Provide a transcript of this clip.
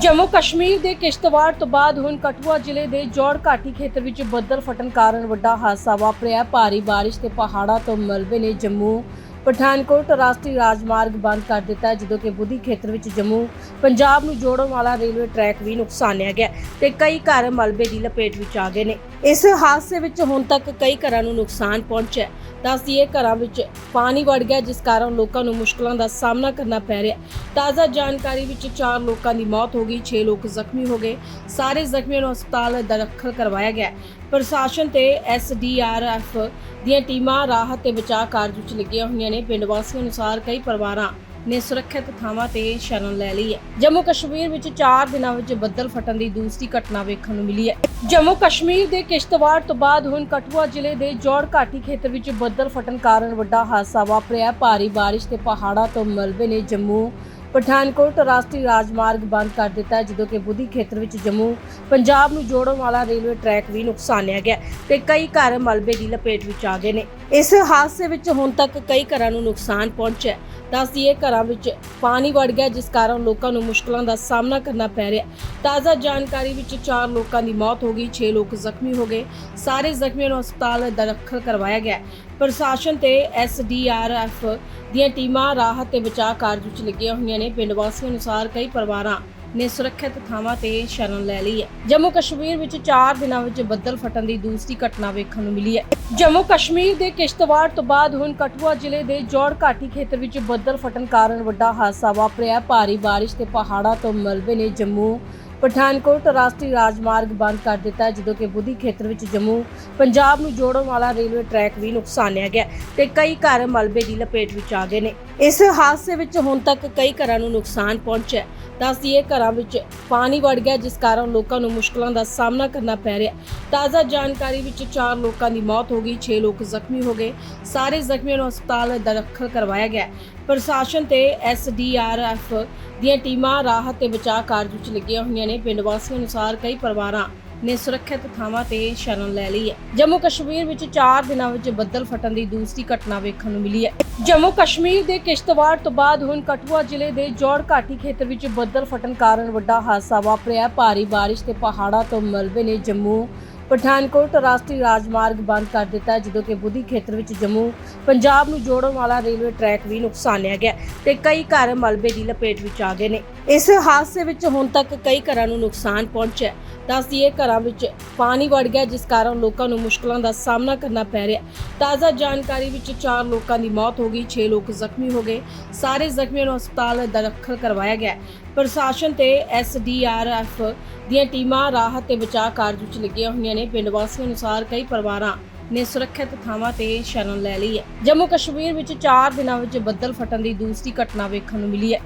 ਜੰਮੂ ਕਸ਼ਮੀਰ ਦੇ ਕਿਸ਼ਤਵਾੜ ਤੋਂ ਬਾਅਦ ਹੁਣ ਕਠੂਆ ਜ਼ਿਲ੍ਹੇ ਦੇ ਜੋੜ ਘਾਟੀ ਖੇਤਰ ਵਿੱਚ ਬੱਦਲ ਫਟਣ ਕਾਰਨ ਵੱਡਾ ਹਾਦਸਾ ਵਾਪਰਿਆ। ਭਾਰੀ ਬਾਰਿਸ਼ ਤੇ ਪਹਾੜਾਂ ਤੋਂ ਮਲਬੇ ਨੇ ਜੰਮੂ ਪਠਾਨਕੋਟ ਰਾਸ਼ਟਰੀ ਰਾਜਮਾਰਗ ਬੰਦ ਕਰ ਦਿੱਤਾ ਜਦੋਂ ਕਿ ਬੁੱਧੀ ਖੇਤਰ ਵਿੱਚ ਜੰਮੂ ਪੰਜਾਬ ਨੂੰ ਜੋੜਨ ਵਾਲਾ ਰੇਲਵੇ ਟਰੈਕ ਵੀ ਨੁਕਸਾਨਿਆ ਗਿਆ ਤੇ ਕਈ ਘਰ ਮਲਬੇ ਦੀ ਲਪੇਟ ਵਿੱਚ ਆ ਗਏ ਨੇ। ਇਸ ਹਾਦਸੇ ਵਿੱਚ ਹੁਣ ਤੱਕ ਕਈ ਘਰਾਂ ਨੂੰ ਨੁਕਸਾਨ ਪਹੁੰਚਿਆ ਦੱਸਦੀਏ ਘਰਾਂ ਵਿੱਚ ਪਾਣੀ ਵੜ ਗਿਆ, ਜਿਸ ਕਾਰਨ ਲੋਕਾਂ ਨੂੰ ਮੁਸ਼ਕਲਾਂ ਦਾ ਸਾਹਮਣਾ ਕਰਨਾ ਪੈ ਰਿਹਾ ਤਾਜ਼ਾ ਜਾਣਕਾਰੀ ਵਿੱਚ 4 ਲੋਕਾਂ ਦੀ ਮੌਤ ਹੋ ਗਈ 6 ਲੋਕ ਜ਼ਖਮੀ ਹੋ ਗਏ। ਸਾਰੇ ਜ਼ਖਮੀਆਂ ਨੂੰ ਹਸਪਤਾਲ ਦਾਖਲ ਕਰਵਾਇਆ ਗਿਆ ਹੈ। ਪ੍ਰਸ਼ਾਸਨ ਤੇ ਐਸਡੀਆਰਐਫ ਦੀਆਂ ਟੀਮਾਂ ਰਾਹਤ ਤੇ ਬਚਾਅ ਕਾਰਜ ਵਿੱਚ ਲੱਗੀਆਂ ਹੋਈਆਂ ਨੇ ਪਿੰਡ ਵਾਸੀਆਂ ਅਨੁਸਾਰ ਕਈ ਪਰਿਵਾਰਾਂ ਨੇ ਸੁਰੱਖਿਅਤ ਥਾਵਾਂ ਤੇ ਸ਼ਰਨ ਲੈ ਲਈ ਹੈ। ਜੰਮੂ ਕਸ਼ਮੀਰ ਵਿੱਚ 4 ਦਿਨਾਂ ਵਿੱਚ ਬੱਦਲ ਫਟਣ ਦੀ ਦੂਸਰੀ ਘਟਨਾ ਵੇਖਣ ਨੂੰ ਮਿਲੀ ਹੈ। ਜੰਮੂ ਕਸ਼ਮੀਰ ਦੇ ਕਿਸ਼ਤਵਾੜ ਤੋਂ ਬਾਅਦ ਹੁਣ ਕਠੂਆ ਜ਼ਿਲ੍ਹੇ ਦੇ ਜੋੜ ਘਾਟੀ ਖੇਤਰ ਵਿੱਚ ਬੱਦਲ ਫਟਣ ਕਾਰਨ ਵੱਡਾ ਹਾਦਸਾ ਵਾਪਰਿਆ ਭਾਰੀ ਬਾਰਿਸ਼ ਤੇ ਪਹਾੜਾਂ ਤੋਂ ਮਲਬੇ ਨੇ ਜੰਮੂ ਪਠਾਨਕੋਟ ਰਾਸ਼ਟਰੀ ਰਾਜਮਾਰਗ ਬੰਦ ਕਰ ਦਿੱਤਾ ਜਦੋਂ ਕਿ ਬੁੱਧੀ ਖੇਤਰ ਵਿੱਚ ਜੰਮੂ ਪੰਜਾਬ ਨੂੰ ਜੋੜਨ ਵਾਲਾ ਰੇਲਵੇ ਟਰੈਕ ਵੀ ਨੁਕਸਾਨਿਆ ਗਿਆ ਤੇ ਕਈ ਘਰ ਮਲਬੇ ਦੀ ਲਪੇਟ ਵਿੱਚ ਆ ਗਏ ਨੇ। ਇਸ ਹਾਦਸੇ ਵਿੱਚ ਹੁਣ ਤੱਕ ਕਈ ਘਰਾਂ ਨੂੰ ਨੁਕਸਾਨ ਪਹੁੰਚਿਆ ਦੱਸਦੀਏ ਘਰਾਂ ਵਿੱਚ ਪਾਣੀ ਵੜ ਗਿਆ ਜਿਸ ਕਾਰਨ ਲੋਕਾਂ ਨੂੰ ਮੁਸ਼ਕਲਾਂ ਦਾ ਸਾਹਮਣਾ ਕਰਨਾ ਪੈ ਰਿਹਾ ਤਾਜ਼ਾ ਜਾਣਕਾਰੀ ਵਿੱਚ 4 ਲੋਕਾਂ ਦੀ ਮੌਤ ਹੋ ਗਈ 6 ਲੋਕ ਜ਼ਖਮੀ ਹੋ ਗਏ। ਸਾਰੇ ਜ਼ਖਮੀਆਂ ਨੂੰ ਹਸਪਤਾਲ ਦਾਖਲ ਕਰਵਾਇਆ ਗਿਆ ਪ੍ਰਸ਼ਾਸਨ ਤੇ ਐਸਡੀਆਰਐਫ ਦੀਆਂ ਟੀਮਾਂ ਰਾਹਤ ਤੇ ਬਚਾਅ ਕਾਰਜ ਵਿੱਚ ਲੱਗੀਆਂ ਹੋਈਆਂ ਨੇ। ਪਿੰਡ ਵਾਸੀਆਂ ਅਨੁਸਾਰ ਕਈ ਪਰਿਵਾਰਾਂ ਨੇ ਸੁਰੱਖਿਅਤ ਥਾਵਾਂ ਤੇ ਸ਼ਰਨ ਲੈ ਲਈ ਹੈ। ਜੰਮੂ ਕਸ਼ਮੀਰ ਵਿੱਚ 4 ਦਿਨਾਂ ਵਿੱਚ ਬੱਦਲ ਫਟਣ ਦੀ ਦੂਸਰੀ ਘਟਨਾ ਵੇਖਣ ਨੂੰ ਮਿਲੀ ਹੈ। ਜੰਮੂ ਕਸ਼ਮੀਰ ਦੇ ਕਿਸ਼ਤਵਾੜ ਤੋਂ ਬਾਅਦ ਹੁਣ ਕਠੂਆ ਜ਼ਿਲ੍ਹੇ ਦੇ ਜੋੜ ਘਾਟੀ ਖੇਤਰ ਵਿੱਚ ਬੱਦਲ ਫਟਣ ਕਾਰਨ ਵੱਡਾ ਹਾਦਸਾ ਵਾਪਰਿਆ। ਭਾਰੀ ਬਾਰਿਸ਼ ਤੇ ਪਹਾੜਾਂ ਤੋਂ ਮਲਬੇ ਨੇ ਜੰਮੂ ਪਠਾਨਕੋਟ ਰਾਸ਼ਟਰੀ ਰਾਜਮਾਰਗ ਬੰਦ ਕਰ ਦਿੱਤਾ ਜਦੋਂ ਕਿ ਬੁੱਧੀ ਖੇਤਰ ਵਿੱਚ ਜੰਮੂ ਪੰਜਾਬ ਨੂੰ ਜੋੜਨ ਵਾਲਾ ਰੇਲਵੇ ਟਰੈਕ ਵੀ ਨੁਕਸਾਨਿਆ ਗਿਆ ਤੇ ਕਈ ਘਰ ਮਲਬੇ ਦੀ ਲਪੇਟ ਵਿੱਚ ਆ ਗਏ ਨੇ। ਇਸ ਹਾਦਸੇ ਵਿੱਚ ਹੁਣ ਤੱਕ ਕਈ ਘਰਾਂ ਨੂੰ ਨੁਕਸਾਨ ਪਹੁੰਚਿਆ ਦੱਸਦੀਏ ਘਰਾਂ ਵਿੱਚ ਪਾਣੀ ਵੜ ਗਿਆ ਜਿਸ ਕਾਰਨ ਲੋਕਾਂ ਨੂੰ ਮੁਸ਼ਕਲਾਂ ਦਾ ਸਾਹਮਣਾ ਕਰਨਾ ਪੈ ਰਿਹਾ ਤਾਜ਼ਾ ਜਾਣਕਾਰੀ ਵਿੱਚ 4 ਲੋਕਾਂ ਦੀ ਮੌਤ ਹੋ ਗਈ 6 ਲੋਕ ਜ਼ਖਮੀ ਹੋ ਗਏ। ਸਾਰੇ ਜ਼ਖਮੀਆਂ ਨੂੰ ਹਸਪਤਾਲ ਦਾਖਲ ਕਰਵਾਇਆ ਗਿਆ ਹੈ। ਪ੍ਰਸ਼ਾਸਨ ਤੇ ਐਸਡੀਆਰਐਫ ਦੀਆਂ ਟੀਮਾਂ ਰਾਹਤ ਤੇ ਬਚਾਅ ਕਾਰਜ ਵਿੱਚ ਲੱਗੀਆਂ ਹੋਈਆਂ ਨੇ। ਪਿੰਡ ਵਾਸੀਆਂ ਅਨੁਸਾਰ ਕਈ ਪਰਿਵਾਰਾਂ ਨੇ ਸੁਰੱਖਿਅਤ ਥਾਵਾਂ ਤੇ ਸ਼ਰਨ ਲੈ ਲਈ ਹੈ। ਜੰਮੂ ਕਸ਼ਮੀਰ ਵਿੱਚ 4 ਦਿਨਾਂ ਵਿੱਚ ਬੱਦਲ ਫਟਣ ਦੀ ਦੂਸਰੀ ਘਟਨਾ ਵੇਖਣ ਨੂੰ ਮਿਲੀ ਹੈ। ਜੰਮੂ ਕਸ਼ਮੀਰ ਦੇ ਕਿਸ਼ਤਵਾੜ ਤੋਂ ਬਾਅਦ ਹੁਣ ਕਠੂਆ ਜ਼ਿਲ੍ਹੇ ਦੇ ਜੋੜ ਘਾਟੀ ਖੇਤਰ ਵਿੱਚ ਬੱਦਲ ਫਟਣ ਕਾਰਨ ਵੱਡਾ ਹਾਦਸਾ ਵਾਪਰਿਆ ਭਾਰੀ ਬਾਰਿਸ਼ ਤੇ ਪਹਾੜਾਂ ਤੋਂ ਮਲਬੇ ਨੇ ਜੰਮੂ ਪਠਾਨਕੋਟ ਰਾਸ਼ਟਰੀ ਰਾਜਮਾਰਗ ਬੰਦ ਕਰ ਦਿੱਤਾ ਜਦੋਂ ਕਿ ਬੁੱਧੀ ਖੇਤਰ ਵਿੱਚ ਜੰਮੂ ਪੰਜਾਬ ਨੂੰ ਜੋੜਨ ਵਾਲਾ ਰੇਲਵੇ ਟਰੈਕ ਵੀ ਨੁਕਸਾਨਿਆ ਗਿਆ ਤੇ ਕਈ ਘਰ ਮਲਬੇ ਦੀ ਲਪੇਟ ਵਿੱਚ ਆ ਗਏ ਨੇ। ਇਸ ਹਾਦਸੇ ਵਿੱਚ ਹੁਣ ਤੱਕ ਕਈ ਘਰਾਂ ਨੂੰ ਨੁਕਸਾਨ ਪਹੁੰਚਿਆ ਦੱਸਦੀਏ ਘਰਾਂ ਵਿੱਚ ਪਾਣੀ ਵੜ ਗਿਆ ਜਿਸ ਕਾਰਨ ਲੋਕਾਂ ਨੂੰ ਮੁਸ਼ਕਲਾਂ ਦਾ ਸਾਹਮਣਾ ਕਰਨਾ ਪੈ ਰਿਹਾ ਤਾਜ਼ਾ ਜਾਣਕਾਰੀ ਵਿੱਚ 4 ਲੋਕਾਂ ਦੀ ਮੌਤ ਹੋ ਗਈ 6 ਲੋਕ ਜ਼ਖਮੀ ਹੋ ਗਏ। ਸਾਰੇ ਜ਼ਖਮੀਆਂ ਨੂੰ ਹਸਪਤਾਲ ਦਾਖਲ ਕਰਵਾਇਆ ਗਿਆ ਪ੍ਰਸ਼ਾਸਨ ਤੇ ਐਸਡੀਆਰਐਫ ਦੀਆਂ ਟੀਮਾਂ ਰਾਹਤ ਤੇ ਬਚਾਅ ਕਾਰਜ ਵਿੱਚ ਲੱਗੀਆਂ ਹੋਈਆਂ ਨੇ। ਪਿੰਡ ਵਾਸੀਆਂ ਅਨੁਸਾਰ ਕਈ ਪਰਿਵਾਰਾਂ ਨੇ ਸੁਰੱਖਿਅਤ ਥਾਵਾਂ ਤੇ ਸ਼ਰਨ ਲੈ ਲਈ ਹੈ। ਜੰਮੂ ਕਸ਼ਮੀਰ ਵਿੱਚ 4 ਦਿਨਾਂ ਵਿੱਚ ਬੱਦਲ ਫਟਣ ਦੀ ਦੂਸਰੀ ਘਟਨਾ ਵੇਖਣ ਨੂੰ ਮਿਲੀ ਹੈ।